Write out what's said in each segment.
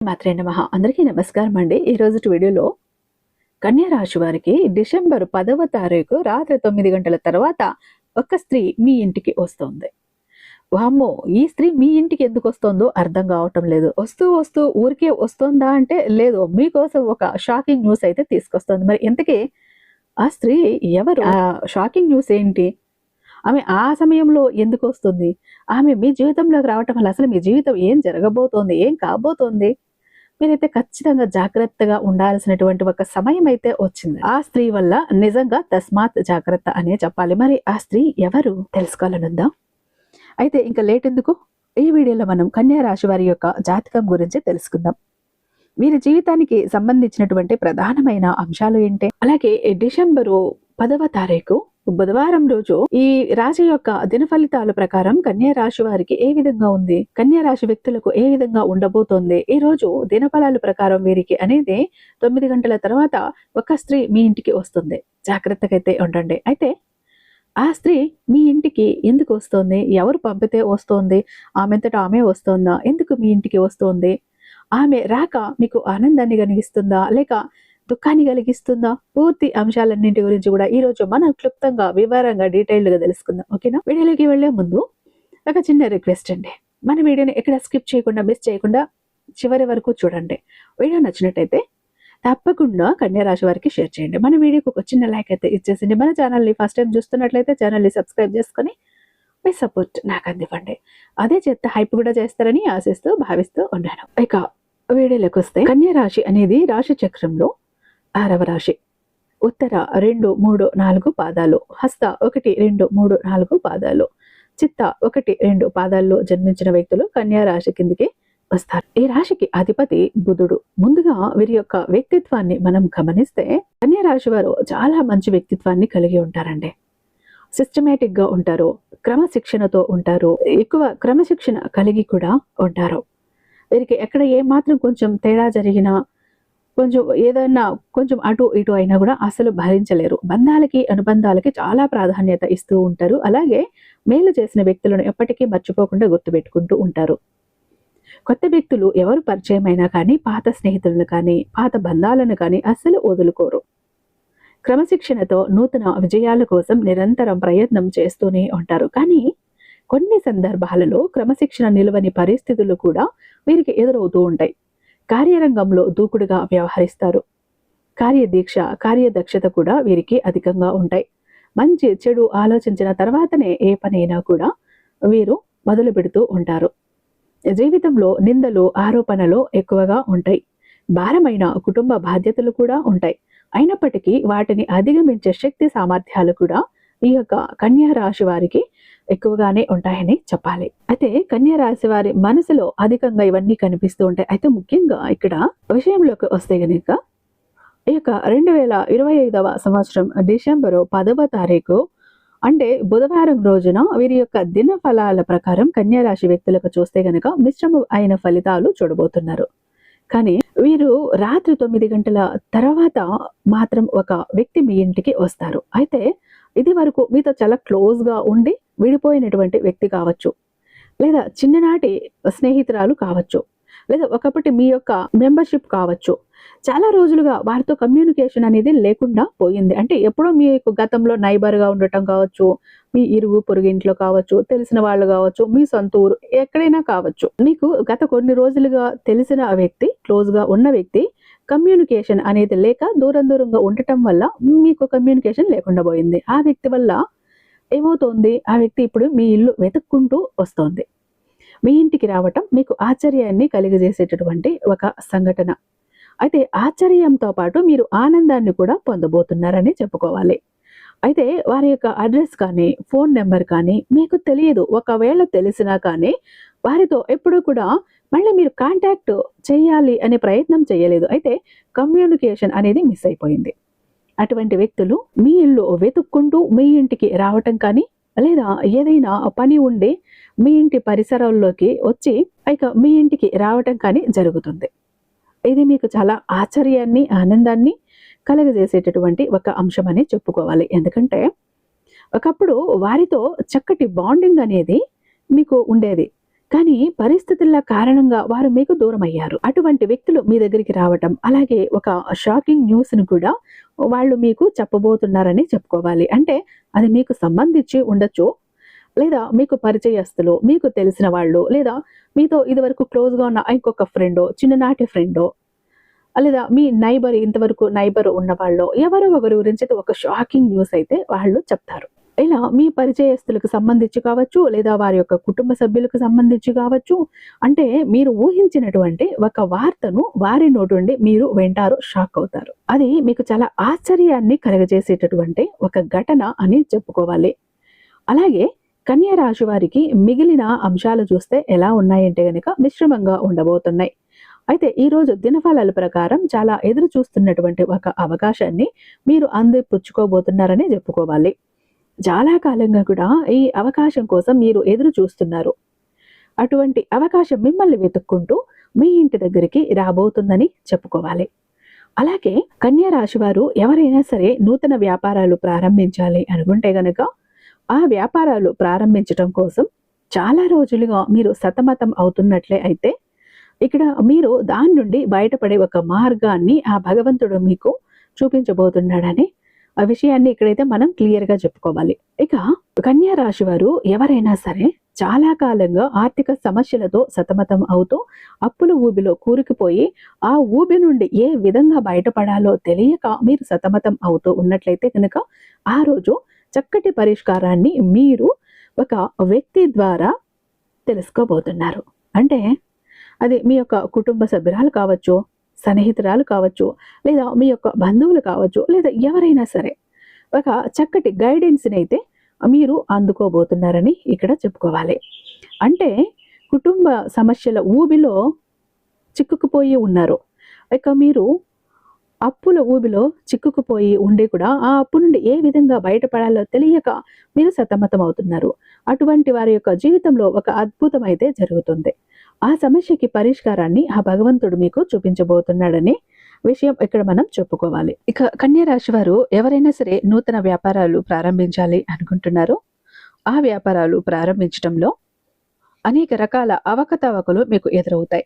మాత్రే నమ. అందరికీ నమస్కారం అండి. ఈ రోజు వీడియోలో కన్యారాశి వారికి డిసెంబర్ పదవ తారీఖు రాత్రి తొమ్మిది గంటల తర్వాత ఒక స్త్రీ మీ ఇంటికి వస్తుంది. వామ్మో ఈ స్త్రీ మీ ఇంటికి ఎందుకు వస్తుందో అర్థం కావటం లేదు. వస్తూ వస్తూ ఊరికే వస్తుందా అంటే లేదు. మీకోసం ఒక షాకింగ్ న్యూస్ అయితే తీసుకొస్తుంది. మరి ఇంతకీ ఆ స్త్రీ ఎవరు? ఆ షాకింగ్ న్యూస్ ఏంటి? ఆమె ఆ సమయంలో ఎందుకు వస్తుంది? ఆమె మీ జీవితంలోకి రావటం వల్ల అసలు మీ జీవితం ఏం జరగబోతోంది? ఏం కాబోతోంది? మీరైతే ఖచ్చితంగా జాగ్రత్తగా ఉండాల్సినటువంటి ఒక సమయం అయితే వచ్చింది. ఆ స్త్రీ వల్ల నిజంగా తస్మాత్ జాగ్రత్త అనే చెప్పాలి. మరి ఆ స్త్రీ ఎవరు? తెలుసుకోవాలనుందా? అయితే ఇంకా లేట్ ఎందుకు? ఈ వీడియోలో మనం కన్యా రాశి వారి యొక్క జాతకం గురించి తెలుసుకుందాం. వీరి జీవితానికి సంబంధించినటువంటి ప్రధానమైన అంశాలు ఏంటి? అలాగే డిసెంబరు పదవ తారీఖు బుధవారం రోజు ఈ రాశి యొక్క దిన ఫలితాల ప్రకారం కన్యా రాశి వారికి ఏ విధంగా ఉంది? కన్యా రాశి వ్యక్తులకు ఏ విధంగా ఉండబోతోంది? ఈ రోజు దినఫలాల ప్రకారం వీరికి అనేది తొమ్మిది గంటల తర్వాత ఒక స్త్రీ మీ ఇంటికి వస్తుంది. జాగ్రత్తగా అయితే ఉండండి. అయితే ఆ స్త్రీ మీ ఇంటికి ఎందుకు వస్తోంది? ఎవరు పంపితే వస్తోంది? ఆమెంతటా ఆమె వస్తోందా? ఎందుకు మీ ఇంటికి వస్తోంది? ఆమె రాక మీకు ఆనందాన్ని కలిగిస్తుందా? లేక దుఃఖాన్ని కలిగిస్తుందా? పూర్తి అంశాలన్నింటి గురించి కూడా ఈ రోజు మనం క్లుప్తంగా వివరంగా డీటెయిల్డ్గా తెలుసుకుందాం. ఓకేనా? వీడియోలోకి వెళ్ళే ముందు ఒక చిన్న రిక్వెస్ట్ అండి. మన వీడియోని ఎక్కడ స్కిప్ చేయకుండా మిస్ చేయకుండా చివరి వరకు చూడండి. వీడియో నచ్చినట్టయితే తప్పకుండా కన్యా రాశి వారికి షేర్ చేయండి. మన వీడియోకి ఒక చిన్న లైక్ అయితే ఇచ్చేసింది. మన ఛానల్ని ఫస్ట్ టైం చూస్తున్నట్లయితే ఛానల్ని సబ్స్క్రైబ్ చేసుకొని మీ సపోర్ట్ నాకు అందివ్వండి. అదే చేత హైప్ కూడా చేస్తారని ఆశిస్తూ భావిస్తూ ఉన్నాను. ఇక వీడియోలోకి వస్తే కన్యా రాశి అనేది రాశి చక్రంలో ఆరవ రాశి ఉత్తర రెండు మూడు నాలుగు పాదాలు. హస్త ఒకటి రెండు మూడు నాలుగు పాదాలు. చిత్త ఒకటి రెండు పాదాల్లో జన్మించిన వ్యక్తులు కన్యా రాశి కిందికి వస్తారు. ఈ రాశికి అధిపతి బుధుడు. ముందుగా వీరి యొక్క వ్యక్తిత్వాన్ని మనం గమనిస్తే కన్యా రాశి వారు చాలా మంచి వ్యక్తిత్వాన్ని కలిగి ఉంటారండి. సిస్టమేటిక్గా ఉంటారు. క్రమశిక్షణతో ఉంటారు. ఎక్కువ క్రమశిక్షణ కలిగి కూడా ఉంటారు. వీరికి ఎక్కడ ఏ మాత్రం కొంచెం తేడా జరిగినా కొంచెం ఏదైనా కొంచెం అటు ఇటు అయినా కూడా అసలు భరించలేరు. బంధాలకి అనుబంధాలకి చాలా ప్రాధాన్యత ఇస్తూ ఉంటారు. అలాగే మేలు చేసిన వ్యక్తులను ఎప్పటికీ మర్చిపోకుండా గుర్తుపెట్టుకుంటూ ఉంటారు. కొత్త వ్యక్తులు ఎవరు పరిచయమైనా కానీ పాత స్నేహితులను కానీ పాత బంధాలను కానీ అస్సలు వదులుకోరు. క్రమశిక్షణతో నూతన విజయాల కోసం నిరంతరం ప్రయత్నం చేస్తూనే ఉంటారు. కానీ కొన్ని సందర్భాలలో క్రమశిక్షణ నిలువని పరిస్థితులు కూడా వీరికి ఎదురవుతూ ఉంటాయి. కార్యరంగంలో దూకుడుగా వ్యవహరిస్తారు. కార్యదీక్ష కార్యదక్షత కూడా వీరికి అధికంగా ఉంటాయి. మంచి చెడు ఆలోచించిన తర్వాతనే ఏ పనైనా కూడా వీరు మొదలు పెడుతూ ఉంటారు. జీవితంలో నిందలు ఆరోపణలు ఎక్కువగా ఉంటాయి. భారమైన కుటుంబ బాధ్యతలు కూడా ఉంటాయి. అయినప్పటికీ వాటిని అధిగమించే శక్తి సామర్థ్యాలు కూడా ఈ యొక్క కన్యా రాశి వారికి ఎక్కువగానే ఉంటాయని చెప్పాలి. అయితే కన్యా రాశి వారి మనసులో అధికంగా ఇవన్నీ కనిపిస్తూ ఉంటాయి. అయితే ముఖ్యంగా ఇక్కడ విషయంలోకి వస్తే గనుక ఈ యొక్క రెండు వేల ఇరవై ఐదవ సంవత్సరం డిసెంబరు పదవ తారీఖు అంటే బుధవారం రోజున వీరి యొక్క దిన ఫలాల ప్రకారం కన్యా రాశి వ్యక్తులకు చూస్తే గనక మిశ్రమ అయిన ఫలితాలు చూడబోతున్నారు. కానీ వీరు రాత్రి తొమ్మిది గంటల తర్వాత మాత్రం ఒక వ్యక్తి మీ ఇంటికి వస్తారు. అయితే ఇది వరకు మీతో చాలా క్లోజ్గా ఉండి విడిపోయినటువంటి వ్యక్తి కావచ్చు. లేదా చిన్ననాటి స్నేహితురాలు కావచ్చు. లేదా ఒకప్పటి మీ యొక్క మెంబర్షిప్ కావచ్చు. చాలా రోజులుగా వారితో కమ్యూనికేషన్ అనేది లేకుండా పోయింది. అంటే ఎప్పుడో మీకు గతంలో నైబర్గా ఉండటం కావచ్చు మీ ఇరుగు పొరుగింట్లో కావచ్చు తెలిసిన వాళ్ళు కావచ్చు మీ సొంత ఊరు ఎక్కడైనా కావచ్చు. మీకు గత కొన్ని రోజులుగా తెలిసిన వ్యక్తి క్లోజ్గా ఉన్న వ్యక్తి కమ్యూనికేషన్ అనేది లేక దూరం దూరంగా ఉండటం వల్ల మీకు కమ్యూనికేషన్ లేకుండా పోయింది. ఆ వ్యక్తి వల్ల ఏమవుతోంది? ఆ వ్యక్తి ఇప్పుడు మీ ఇల్లు వెతుక్కుంటూ వస్తోంది. మీ ఇంటికి రావటం మీకు ఆశ్చర్యాన్ని కలిగజేసేటటువంటి ఒక సంఘటన. అయితే ఆశ్చర్యంతో పాటు మీరు ఆనందాన్ని కూడా పొందబోతున్నారని చెప్పుకోవాలి. అయితే వారి యొక్క అడ్రస్ కానీ ఫోన్ నెంబర్ కానీ మీకు తెలియదు. ఒకవేళ తెలిసినా కానీ వారితో ఎప్పుడూ కూడా మళ్ళీ మీరు కాంటాక్ట్ చేయాలి అనే ప్రయత్నం చేయలేదు. అయితే కమ్యూనికేషన్ అనేది మిస్ అయిపోయింది. అటువంటి వ్యక్తులు మీ ఇల్లు వెతుక్కుంటూ మీ ఇంటికి రావటం కానీ లేదా ఏదైనా పని ఉండి మీ ఇంటి పరిసరాల్లోకి వచ్చి ఇక మీ ఇంటికి రావటం కానీ జరుగుతుంది. ఇది మీకు చాలా ఆశ్చర్యాన్ని ఆనందాన్ని కలగజేసేటటువంటి ఒక అంశం అని చెప్పుకోవాలి. ఎందుకంటే ఒకప్పుడు వారితో చక్కటి బాండింగ్ అనేది మీకు ఉండేది. కానీ పరిస్థితుల కారణంగా వారు మీకు దూరం అయ్యారు అటువంటి వ్యక్తులు మీ దగ్గరికి రావటం అలాగే ఒక షాకింగ్ న్యూస్ను కూడా వాళ్ళు మీకు చెప్పబోతున్నారని చెప్పుకోవాలి. అంటే అది మీకు సంబంధించి ఉండొచ్చు లేదా మీకు పరిచయస్తులు మీకు తెలిసిన వాళ్ళు లేదా మీతో ఇదివరకు క్లోజ్గా ఉన్న ఇంకొక ఫ్రెండో చిన్ననాటి ఫ్రెండో లేదా మీ నైబర్ ఇంతవరకు నైబర్ ఉన్నవాళ్ళు ఎవరో ఒకరి గురించి ఒక షాకింగ్ న్యూస్ అయితే వాళ్ళు చెప్తారు. ఇలా మీ పరిచయస్తులకు సంబంధించి కావచ్చు లేదా వారి యొక్క కుటుంబ సభ్యులకు సంబంధించి కావచ్చు అంటే మీరు ఊహించినటువంటి ఒక వార్తను వారి నోటి నుండి మీరు వింటారు షాక్ అవుతారు. అది మీకు చాలా ఆశ్చర్యాన్ని కలగజేసేటటువంటి ఒక ఘటన అని చెప్పుకోవాలి. అలాగే కన్యా రాశి వారికి మిగిలిన అంశాలు చూస్తే ఎలా ఉన్నాయంటే కనుక మిశ్రమంగా ఉండబోతున్నాయి. అయితే ఈ రోజు దినఫలాల ప్రకారం చాలా ఎదురు చూస్తున్నటువంటి ఒక అవకాశాన్ని మీరు అందిపుచ్చుకోబోతున్నారని చెప్పుకోవాలి. చాలా కాలంగా కూడా ఈ అవకాశం కోసం మీరు ఎదురు చూస్తున్నారు. అటువంటి అవకాశం మిమ్మల్ని వెతుక్కుంటూ మీ ఇంటి దగ్గరికి రాబోతుందని చెప్పుకోవాలి. అలాగే కన్యా రాశి వారు ఎవరైనా సరే నూతన వ్యాపారాలు ప్రారంభించాలి అనుకుంటే గనక ఆ వ్యాపారాలు ప్రారంభించడం కోసం చాలా రోజులుగా మీరు సతమతం అవుతున్నట్లే అయితే ఇక్కడ మీరు దాని నుండి బయటపడే ఒక మార్గాన్ని ఆ భగవంతుడు మీకు చూపించబోతున్నాడని ఆ విషయాన్ని ఇక్కడైతే మనం క్లియర్గా చెప్పుకోవాలి. ఇక కన్యా రాశి వారు ఎవరైనా సరే చాలా కాలంగా ఆర్థిక సమస్యలతో సతమతం అవుతూ అప్పుల ఊబిలో కూరుకుపోయి ఆ ఊబి నుండి ఏ విధంగా బయటపడాలో తెలియక మీరు సతమతం అవుతూ ఉన్నట్లయితే కనుక ఆ రోజు చక్కటి పరిష్కారాన్ని మీరు ఒక వ్యక్తి ద్వారా తెలుసుకోబోతున్నారు. అంటే అది మీ యొక్క కుటుంబ సభ్యురాలు కావచ్చు సన్నిహితురాలు కావచ్చు లేదా మీ యొక్క బంధువులు కావచ్చు లేదా ఎవరైనా సరే ఒక చక్కటి గైడెన్స్ని అయితే మీరు అందుకోబోతున్నారని ఇక్కడ చెప్పుకోవాలి. అంటే కుటుంబ సమస్యల ఊబిలో చిక్కుకుపోయి ఉన్నారు. ఇక మీరు అప్పుల ఊబిలో చిక్కుకుపోయి ఉండి కూడా ఆ అప్పు నుండి ఏ విధంగా బయటపడాలో తెలియక మీరు సతమతం అవుతున్నారు అటువంటి వారి యొక్క జీవితంలో ఒక అద్భుతం అయితే జరుగుతుంది. ఆ సమస్యకి పరిష్కారాన్ని ఆ భగవంతుడు మీకు చూపించబోతున్నాడని విషయం ఇక్కడ మనం చెప్పుకోవాలి. ఇక కన్యా రాశి వారు ఎవరైనా సరే నూతన వ్యాపారాలు ప్రారంభించాలి అనుకుంటున్నారో. ఆ వ్యాపారాలు ప్రారంభించడంలో అనేక రకాల అవకతవకలు మీకు ఎదురవుతాయి.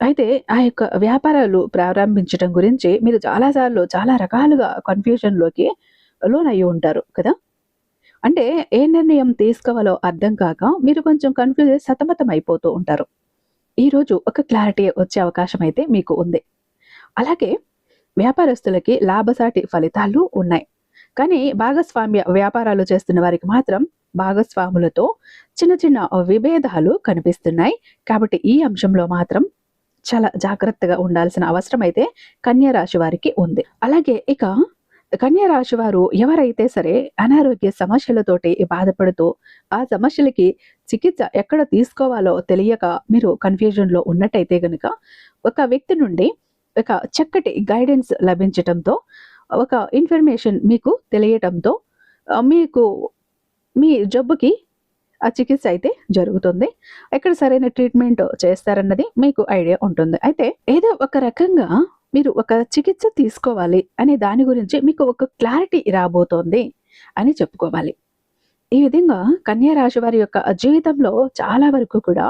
అయితే ఆ యొక్క వ్యాపారాలు ప్రారంభించడం గురించి మీరు చాలాసార్లు చాలా రకాలుగా కన్ఫ్యూజన్లోకి లోనయ్యి ఉంటారు కదా. అంటే ఏ నిర్ణయం తీసుకోవాలో అర్థం కాక మీరు కొంచెం కన్ఫ్యూజ్ అయ్యి సతమతం అయిపోతూ ఉంటారు. ఈరోజు ఒక క్లారిటీ వచ్చే అవకాశం అయితే మీకు ఉంది. అలాగే వ్యాపారస్తులకి లాభసాటి ఫలితాలు ఉన్నాయి. కానీ భాగస్వామ్య వ్యాపారాలు చేస్తున్న వారికి మాత్రం భాగస్వాములతో చిన్న చిన్న విభేదాలు కనిపిస్తున్నాయి. కాబట్టి ఈ అంశంలో మాత్రం చాలా జాగ్రత్తగా ఉండాల్సిన అవసరం అయితే కన్యా రాశి వారికి ఉంది. అలాగే ఇక కన్యా రాశి వారు ఎవరైతే సరే అనారోగ్య సమస్యలతోటి బాధపడుతూ ఆ సమస్యలకి చికిత్స ఎక్కడ తీసుకోవాలో తెలియక మీరు కన్ఫ్యూజన్లో ఉన్నట్టయితే గనుక ఒక వ్యక్తి నుండి ఒక చక్కటి గైడెన్స్ లభించటంతో ఒక ఇన్ఫర్మేషన్ మీకు తెలియటంతో మీకు మీ జబ్బుకి ఆ చికిత్స అయితే జరుగుతుంది. ఎక్కడ సరైన ట్రీట్మెంట్ చేస్తారన్నది మీకు ఐడియా ఉంటుంది. అయితే ఏదో ఒక రకంగా మీరు ఒక చికిత్స తీసుకోవాలి అనే దాని గురించి మీకు ఒక క్లారిటీ రాబోతోంది అని చెప్పుకోవాలి. ఈ విధంగా కన్యా రాశి వారి యొక్క జీవితంలో చాలా వరకు కూడా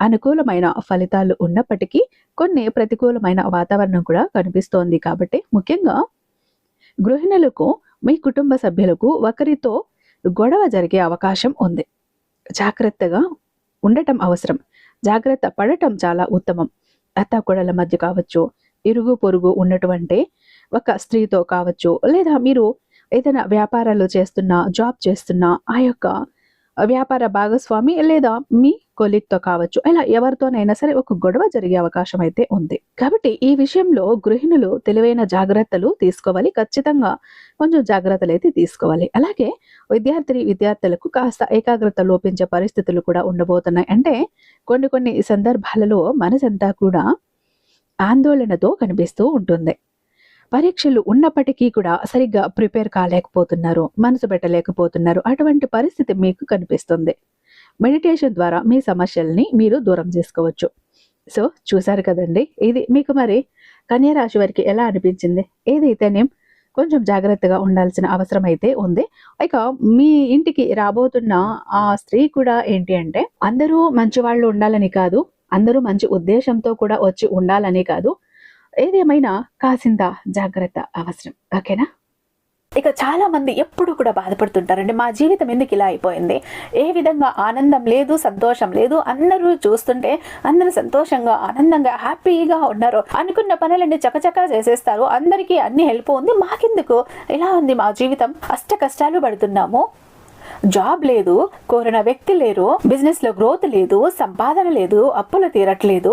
అనుకూలమైన ఫలితాలు ఉన్నప్పటికీ కొన్ని ప్రతికూలమైన వాతావరణం కూడా కనిపిస్తోంది కాబట్టి ముఖ్యంగా గృహిణులకు మీ కుటుంబ సభ్యులకు ఒకరితో గొడవ జరిగే అవకాశం ఉంది. జాగ్రత్తగా ఉండటం అవసరం. జాగ్రత్త పడటం చాలా ఉత్తమం. అత్తాకోడల మధ్య కావచ్చు ఇరుగు పొరుగు ఉన్నటువంటి ఒక స్త్రీతో కావచ్చు లేదా మీరు ఏదైనా వ్యాపారాలు చేస్తున్నా జాబ్ చేస్తున్నా ఆ యొక్క వ్యాపార భాగస్వామి లేదా మీ కొలీగ్తో కావచ్చు ఇలా ఎవరితోనైనా సరే ఒక గొడవ జరిగే అవకాశం అయితే ఉంది. కాబట్టి ఈ విషయంలో గృహిణులు తెలివైన జాగ్రత్తలు తీసుకోవాలి ఖచ్చితంగా కొంచెం జాగ్రత్తలు అయితే తీసుకోవాలి. అలాగే విద్యార్థిని విద్యార్థులకు కాస్త ఏకాగ్రత లోపించే పరిస్థితులు కూడా ఉండబోతున్నాయి. అంటే కొన్ని కొన్ని సందర్భాలలో మనసంతా కూడా ఆందోళనతో కనిపిస్తూ ఉంటుంది. పరీక్షలు ఉన్నప్పటికీ కూడా సరిగ్గా ప్రిపేర్ కాలేకపోతున్నారు మనసు పెట్టలేకపోతున్నారు. అటువంటి పరిస్థితి మీకు కనిపిస్తుంది. మెడిటేషన్ ద్వారా మీ సమస్యల్ని మీరు దూరం చేసుకోవచ్చు. సో చూసారు కదండి? ఇది మీకు మరి కన్యా రాశి వారికి ఎలా అనిపించింది? ఏదైతేనేం కొంచెం జాగ్రత్తగా ఉండాల్సిన అవసరం అయితే ఉంది. ఇక మీ ఇంటికి రాబోతున్న ఆ స్త్రీ కూడా ఏంటి అంటే అందరూ మంచి వాళ్ళు ఉండాలని కాదు అందరూ మంచి ఉద్దేశంతో కూడా వచ్చి ఉండాలని కాదు. ఏదేమైనా కాసింత జాగ్రత్త అవసరం. ఓకేనా? ఇక చాలా మంది ఎప్పుడు కూడా బాధపడుతుంటారండి మా జీవితం ఎందుకు ఇలా అయిపోయింది? ఏ విధంగా ఆనందం లేదు సంతోషం లేదు అందరూ చూస్తుంటే అందరూ సంతోషంగా ఆనందంగా హ్యాపీగా ఉన్నారు. అనుకున్న పనులన్నీ చకచకా చేసేస్తారు. అందరికీ అన్ని హెల్ప్ ఉంది. మాకెందుకు? ఇలా ఉంది మా జీవితం? అష్ట కష్టాలు పడుతున్నాము. జాబ్ లేదు కోరిన వ్యక్తి లేరు బిజినెస్లో గ్రోత్ లేదు సంపాదన లేదు అప్పులు తీరట్లేదు.